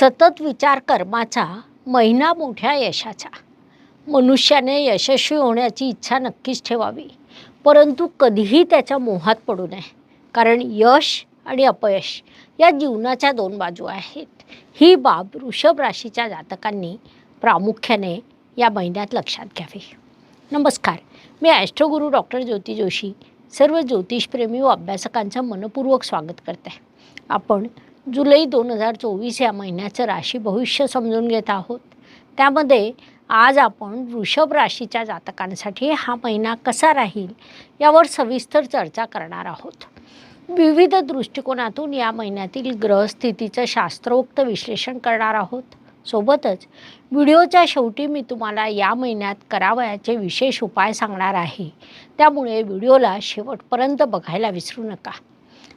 सतत विचार कर्माचा महिना मोठ्या यशाचा. मनुष्याने यशस्वी होण्याची इच्छा नक्कीच ठेवावी. परंतु कधीही त्याच्या मोहात पडू नये. कारण यश आणि अपयश या जीवनाच्या दोन बाजू आहेत. ही बाब वृषभ राशीच्या जातकांनी प्रामुख्याने या महिन्यात लक्षात घ्यावी. नमस्कार. मी ॲस्ट्रोगुरू डॉक्टर ज्योती जोशी सर्व ज्योतिषप्रेमी व अभ्यासकांचं मनपूर्वक स्वागत करते. आपण जुलै दोन हजार चोवीस या महिन्याचं राशी भविष्य समजून घेत आहोत. त्यामध्ये आज आपण वृषभ राशीच्या जातकांसाठी हा महिना कसा राहील यावर सविस्तर चर्चा करणार आहोत. विविध दृष्टिकोनातून या महिन्यातील ग्रहस्थितीचं शास्त्रोक्त विश्लेषण करणार आहोत. सोबतच व्हिडिओच्या शेवटी मी तुम्हाला या महिन्यात करावयाचे विशेष उपाय सांगणार आहे. त्यामुळे व्हिडिओला शेवटपर्यंत बघायला विसरू नका.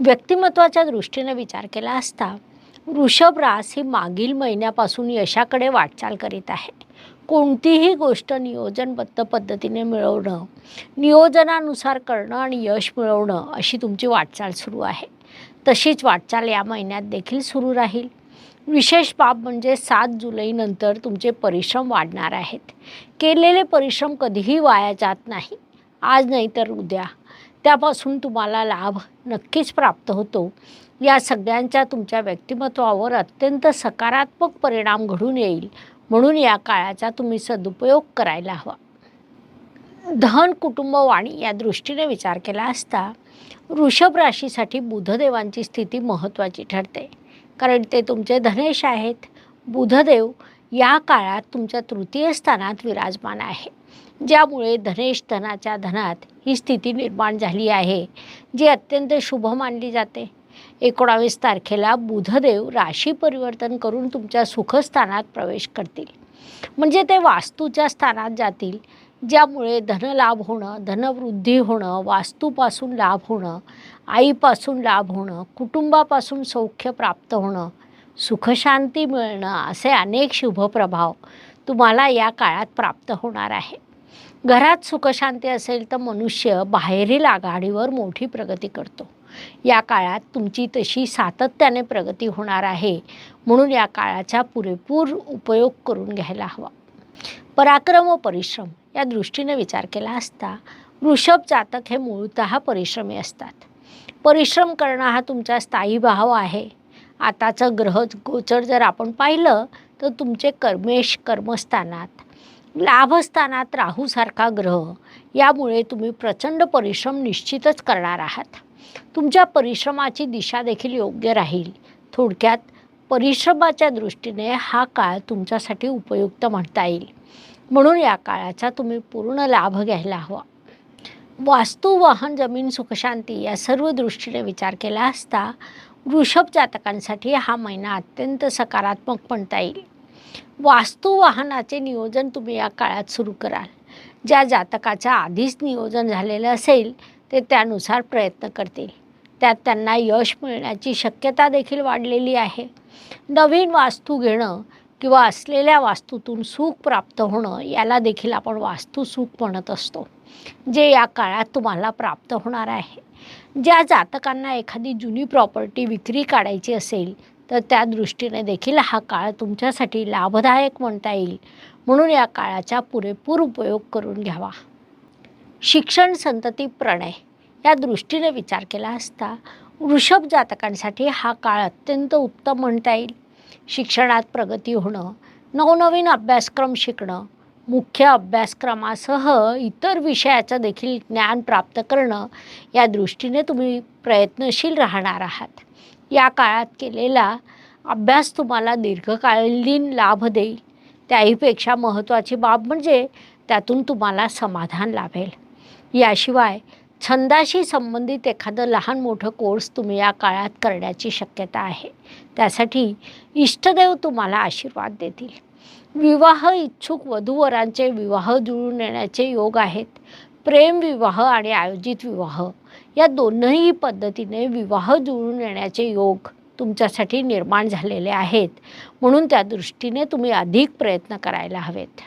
व्यक्तिमत्वाच्या दृष्टीने विचार केला असता वृषभ रास ही मागील महिन्यापासून यशाकडे वाटचाल करीत आहे. कोणतीही गोष्ट नियोजनबद्ध पद्धतीने मिळवणं नियोजनानुसार करणं आणि यश मिळवणं अशी तुमची वाटचाल सुरू आहे. तशीच वाटचाल या महिन्यात देखील सुरू राहील. विशेष बाब म्हणजे सात जुलैनंतर तुमचे परिश्रम वाढणार आहेत. केलेले परिश्रम कधीही वाया जात नाही. आज नाही तर उद्या. त्यापासून तुम्हाला लाभ नक्कीच प्राप्त होतो. या सगळ्यांच्या तुमच्या व्यक्तिमत्वावर अत्यंत सकारात्मक परिणाम घडून येईल. म्हणून या काळाचा तुम्ही सदुपयोग करायला हवा. धन कुटुंब वाणी या दृष्टीने विचार केला असता वृषभ राशीसाठी बुधदेवांची स्थिती महत्त्वाची ठरते. कारण ते तुमचे धनेश आहेत. बुधदेव या काळात तुमच्या तृतीय स्थानात विराजमान आहे. ज्यामुळे धनेश धनाच्या धनात ही स्थिती निर्माण झाली आहे जी अत्यंत शुभ मानली जाते. एकोणावीस तारखेला बुधदेव राशी परिवर्तन करून तुमच्या सुखस्थानात प्रवेश करतील. म्हणजे ते वास्तूच्या स्थानात जातील ज्यामुळे धनलाभ होणं धनवृद्धी होणं वास्तूपासून लाभ होणं आईपासून लाभ होणं कुटुंबापासून सौख्य प्राप्त होणं सुखशांती मिळणं असे अनेक शुभप्रभाव तुम्हाला या काळात प्राप्त होणार आहे घरात सुखशांती असेल तर मनुष्य बाहेरील आघाडीवर मोठी प्रगती करतो. या काळात तुमची तशी सातत्याने प्रगती होणार आहे. म्हणून या काळाचा पुरेपूर उपयोग करून घ्यायला हवा. पराक्रम व परिश्रम या दृष्टीने विचार केला असता वृषभ जातक हे मूळतः परिश्रमी असतात. परिश्रम करणं हा तुमचा स्थायी भाव आहे. आताचं ग्रह गोचर जर आपण पाहिलं तर तुमचे कर्मेश कर्मस्थानात लाभस्थानात राहूसारखा ग्रह यामुळे तुम्ही प्रचंड परिश्रम निश्चितच करणार आहात. तुमच्या परिश्रमाची दिशा देखील योग्य राहील. थोडक्यात परिश्रमाच्या दृष्टीने हा काळ तुमच्यासाठी उपयुक्त म्हणता येईल. म्हणून या काळाचा तुम्ही पूर्ण लाभ घ्यायला हवा. वास्तू वाहन जमीन सुखशांती या सर्व दृष्टीने विचार केला असता वृषभ जातकांसाठी हा महिना अत्यंत सकारात्मक म्हणता येईल. वास्तुवाहनाचे नियोजन तुम्ही या काळात सुरू कराल. ज्या जातकाच्या आधीच नियोजन झालेलं असेल ते त्यानुसार प्रयत्न करतील. त्यात त्यांना यश मिळण्याची शक्यता देखील वाढलेली आहे. नवीन वास्तू घेणं किंवा असलेल्या वास्तूतून सुख प्राप्त होणं याला देखील आपण वास्तुसुख म्हणत असतो जे या काळात तुम्हाला प्राप्त होणार आहे. ज्या जातकांना एखादी जुनी प्रॉपर्टी विक्री काढायची असेल तर त्या दृष्टीने देखील हा काळ तुमच्यासाठी लाभदायक म्हणता येईल. म्हणून या काळाचा पुरेपूर उपयोग करून घ्यावा. शिक्षण संतती प्रणय. या दृष्टीने विचार केला असता वृषभ जातकांसाठी हा काळ अत्यंत उत्तम म्हणता येईल. शिक्षणात प्रगती होणं नवनवीन अभ्यासक्रम शिकणं मुख्य अभ्यासक्रमासह इतर विषयाचं देखील ज्ञान प्राप्त करणं या दृष्टीने तुम्ही प्रयत्नशील राहणार आहात. या काळात केलेला अभ्यास तुम्हाला दीर्घकालीन लाभ देईल. त्याहीपेक्षा महत्त्वाची बाब म्हणजे त्यातून तुम्हाला समाधान लाभेल. याशिवाय छंदाशी संबंधित एखादं लहान मोठं कोर्स तुम्ही या काळात करण्याची शक्यता आहे. त्यासाठी इष्टदेव तुम्हाला आशीर्वाद देतील. विवाह इच्छुक वधूवरांचे विवाह जुळून येण्याचे योग आहेत. प्रेम विवाह आणि आयोजित विवाह या दोनही पद्धतीने विवाह जुळून येण्याचे योग तुमच्यासाठी निर्माण झालेले आहेत. म्हणून त्या दृष्टीने तुम्ही अधिक प्रयत्न करायला हवेत.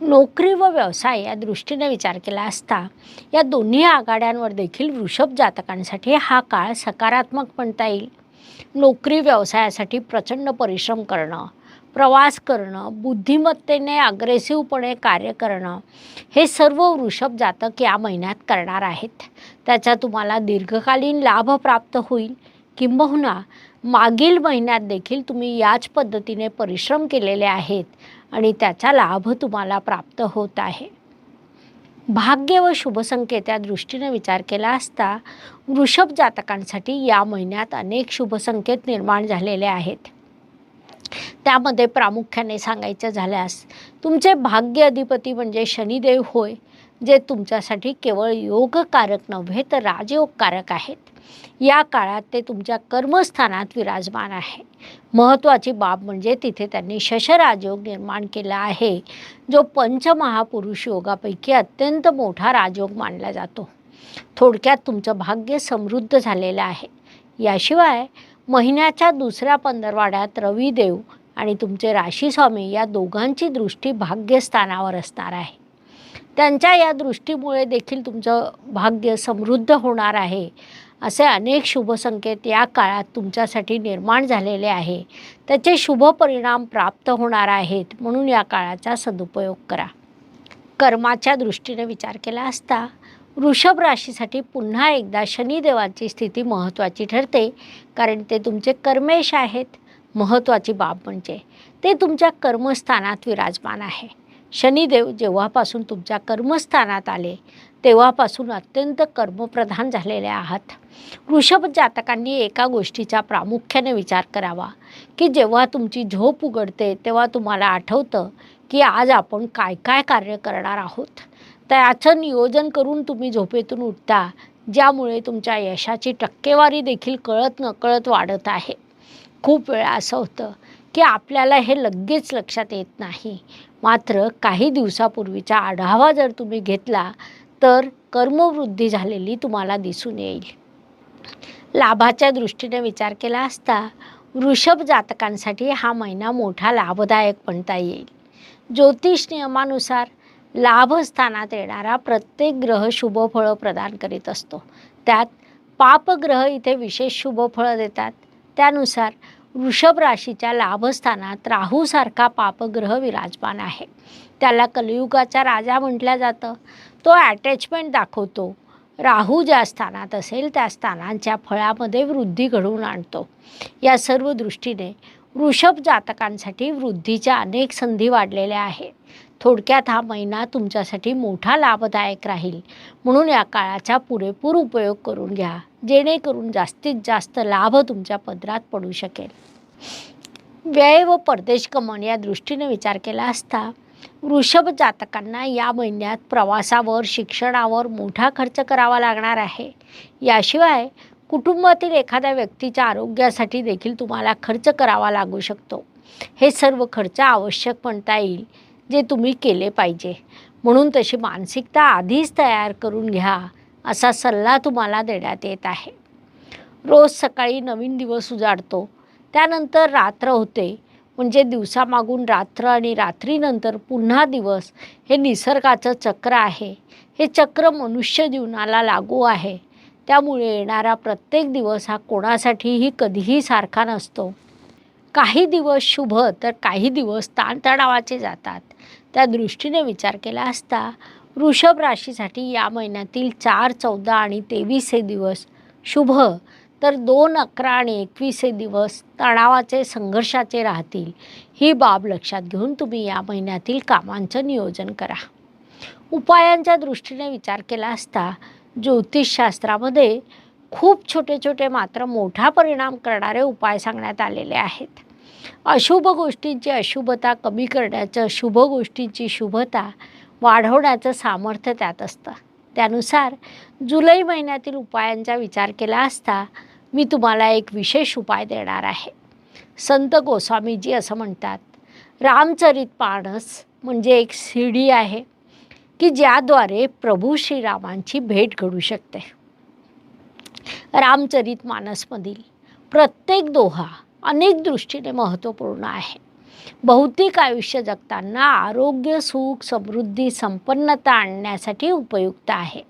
नोकरी व व्यवसाय या दृष्टीने विचार केला असता या दोन्ही आघाड्यांवर देखील वृषभ जातकांसाठी हा काळ सकारात्मक म्हणता येईल. नोकरी व्यवसायासाठी प्रचंड परिश्रम करणं प्रवास करणं बुद्धिमत्तेने अग्रेसिव्हपणे कार्य करणं हे सर्व वृषभ जातक या महिन्यात करणार आहेत. त्याचा तुम्हाला दीर्घकालीन लाभ प्राप्त होईल. किंबहुना मागील महिन्यात देखील तुम्ही याच पद्धतीने परिश्रम केलेले आहेत आणि त्याचा लाभ तुम्हाला प्राप्त होत आहे. भाग्य व शुभसंकेत या दृष्टीने विचार केला असता वृषभ जातकांसाठी या महिन्यात अनेक शुभसंकेत निर्माण झालेले आहेत. त्यामध्ये प्रामुख्याने सांगायचं झाल्यास तुमचे भाग्य अधिपती म्हणजे शनिदेव होय. जे तुमच्यासाठी केवळ योगकारक नव्हे तर राजयोगकारक आहेत. या काळात ते तुमच्या कर्मस्थानात विराजमान आहे. महत्त्वाची बाब म्हणजे तिथे त्यांनी शशराजयोग निर्माण केला आहे जो पंचमहापुरुष योगापैकी अत्यंत मोठा राजयोग मानला जातो. थोडक्यात तुमचं भाग्य समृद्ध झालेलं आहे. याशिवाय महिन्याच्या दुसऱ्या पंधरवाड्यात रविदेव आणि तुमचे राशीस्वामी या दोघांची दृष्टी भाग्यस्थानावर असणार आहे. त्यांच्या या दृष्टीमुळे देखील तुमचं भाग्य समृद्ध होणार आहे. असे अनेक शुभसंकेत या काळात तुमच्यासाठी निर्माण झालेले आहे. त्याचे शुभ परिणाम प्राप्त होणार आहेत म्हणून या काळाचा सदुपयोग करा. कर्माच्या दृष्टीने विचार केला असता वृषभ राशीसाठी पुन्हा एकदा शनिदेवाची स्थिती महत्त्वाची ठरते. कारण ते तुमचे कर्मेश आहेत. महत्त्वाची बाब म्हणजे ते तुमच्या कर्मस्थानात विराजमान आहे. शनिदेव जेव्हापासून तुमच्या कर्मस्थानात आले तेव्हापासून अत्यंत कर्मप्रधान झालेले आहात. वृषभ जातकांनी एका गोष्टीचा प्रामुख्याने विचार करावा की जेव्हा तुमची झोप उघडते तेव्हा तुम्हाला आठवतं की आज आपण काय काय कार्य करणार आहोत. त्याचं नियोजन करून तुम्ही झोपेतून उठता ज्यामुळे तुमच्या यशाची टक्केवारी देखील कळत नकळत वाढत आहे. खूप वेळा असं होतं की आपल्याला हे लगेच लक्षात येत नाही. मात्र काही दिवसापूर्वीचा आढावा जर तुम्ही घेतला तर कर्मवृद्धी झालेली तुम्हाला दिसून येईल. लाभाच्या दृष्टीने विचार केला असता वृषभ जातकांसाठी हा महिना मोठा लाभदायक म्हणता येईल. ज्योतिष नियमानुसार लाभस्थानात येणारा प्रत्येक ग्रह शुभफळं प्रदान करीत असतो. त्यात पापग्रह इथे विशेष शुभफळं देतात. त्यानुसार वृषभ राशीच्या लाभस्थानात राहूसारखा पापग्रह विराजमान आहे. त्याला कलियुगाचा राजा म्हटलं जातं. तो ॲटॅचमेंट दाखवतो. राहू ज्या स्थानात असेल त्या स्थानांच्या फळामध्ये वृद्धी घडवून आणतो. या सर्व दृष्टीने वृषभ जातकांसाठी वृद्धीच्या अनेक संधी वाढलेल्या आहेत थोडक्यात हा महिना तुमच्यासाठी मोठा लाभदायक राहील. म्हणून या काळाचा पुरेपूर उपयोग करून घ्या जेणेकरून जास्तीत जास्त लाभ तुमच्या पदरात पडू शकेल. व्यय व परदेश गमन या दृष्टीने विचार केला असता वृषभ जातकांना या महिन्यात प्रवासावर शिक्षणावर मोठा खर्च करावा लागणार आहे. याशिवाय कुटुंबातील एखाद्या व्यक्तीच्या आरोग्यासाठी देखील तुम्हाला खर्च करावा लागू शकतो. हे सर्व खर्च आवश्यक म्हणता येईल. जे तुम्ही केले पाहिजे. म्हणून तशी मानसिकता आधीच तयार करून घ्या असा सल्ला तुम्हाला देण्यात येत आहे. रोज सकाळी नवीन दिवस उजाडतो. त्यानंतर रात्र होते. म्हणजे दिवसामागून रात्र आणि रात्रीनंतर पुन्हा दिवस हे निसर्गाचं चक्र आहे. हे चक्र मनुष्य जीवनाला लागू आहे. त्यामुळे येणारा प्रत्येक दिवस हा कोणासाठीही कधीही सारखा नसतो. काही दिवस शुभ तर काही दिवस ताणतणावाचे जातात. त्या दृष्टीने विचार केला असता वृषभ राशीसाठी या महिन्यातील चार चौदा आणि तेवीस हे दिवस शुभ. तर दोन अकरा आणि एकवीस हे दिवस तणावाचे संघर्षाचे राहतील. ही बाब लक्षात घेऊन तुम्ही या महिन्यातील कामांचं नियोजन करा. उपायांच्या दृष्टीने विचार केला असता ज्योतिषशास्त्रामध्ये खूप छोटे छोटे मात्र मोठा परिणाम करणारे उपाय सांगण्यात आलेले आहेत. अशुभ गोष्टींची अशुभता कमी करण्याचं शुभ गोष्टींची शुभता वाढवण्याचं सामर्थ्य त्यात असतं. त्यानुसार जुलै महिन्यातील उपायांचा विचार केला असता मी तुम्हाला एक विशेष उपाय देणार आहे. संत गोस्वामीजी असं म्हणतात रामचरित मानस म्हणजे एक सीडी आहे की ज्याद्वारे प्रभू श्रीरामांची भेट घडू शकते. रामचरित मानसमधील प्रत्येक दोहा अनेक दृष्टीने महत्त्वपूर्ण आहे. भौतिक आयुष्य जगताना आरोग्य सुख समृद्धी संपन्नता आणण्यासाठी उपयुक्त आहे.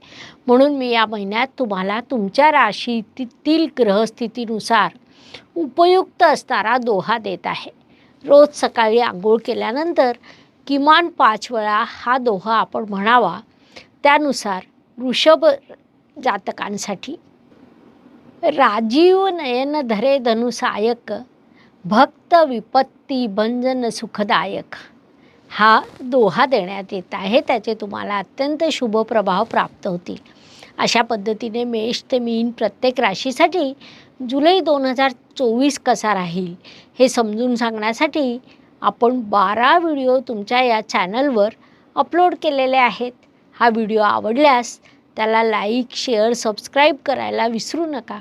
म्हणून मी या महिन्यात तुम्हाला तुमच्या राशीतील ग्रहस्थितीनुसार उपयुक्त असणारा दोहा देत आहे. रोज सकाळी आंघोळ केल्यानंतर किमान पाच वेळा हा दोहा आपण म्हणावा. त्यानुसार वृषभ जातकांसाठी राजीव नयन धरे धनुसायक भक्त विपत्ती भंजन सुखदायक. हा दोहा देण्यात येत आहे त्याचे तुम्हाला अत्यंत शुभ प्रभाव प्राप्त होतील. अशा पद्धतीने मेष ते मीन प्रत्येक राशीसाठी जुलै दोन हजार चोवीस कसा राहील हे समजून सांगण्यासाठी आपण बारा व्हिडिओ तुमच्या या चॅनलवर अपलोड केलेले आहेत. हा व्हिडिओ आवडल्यास त्याला लाईक शेअर सबस्क्राईब करायला विसरू नका.